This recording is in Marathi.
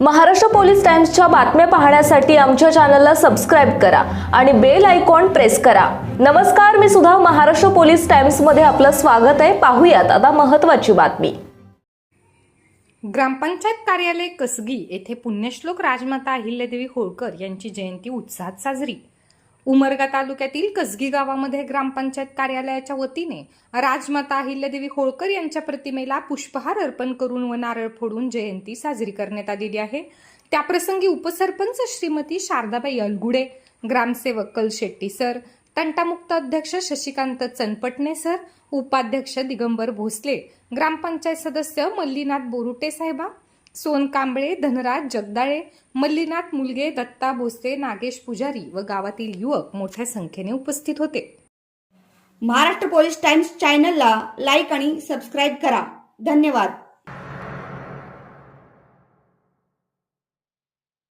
महाराष्ट्र पोलीस टाइम्सच्या बातम्या पाहण्यासाठी आमच्या चॅनलला सबस्क्राईब करा आणि बेल आयकॉन प्रेस करा. नमस्कार मी सुद्धा महाराष्ट्र पोलीस टाइम्समध्ये आपलं स्वागत आहे. पाहूयात आता महत्त्वाची बातमी. ग्रामपंचायत कार्यालय कसगी येथे पुण्यश्लोक राजमाता अहिल्यादेवी होळकर यांची जयंती उत्साहात साजरी. उमरगा तालुक्यातील कसगी गावामध्ये ग्रामपंचायत कार्यालयाच्या वतीने राजमाता अहिल्यादेवी होळकर यांच्या प्रतिमेला पुष्पहार अर्पण करून व नारळ फोडून जयंती साजरी करण्यात आलेली आहे. त्याप्रसंगी उपसरपंच श्रीमती शारदाबाई अलगुडे ग्रामसेवक कल शेट्टी सर तंटामुक्त अध्यक्ष शशिकांत चनपटणे सर उपाध्यक्ष दिगंबर भोसले ग्रामपंचायत सदस्य मल्लीनाथ बोरुटे साहेबा सोन कांबळे धनराज जगदाळे मल्लीनाथ मुलगे दत्ता भोसले नागेश पुजारी व गावातील युवक मोठ्या संख्येने उपस्थित होते. महाराष्ट्र पोलीस टाइम्स चॅनलला लाईक आणि सबस्क्राईब करा. धन्यवाद.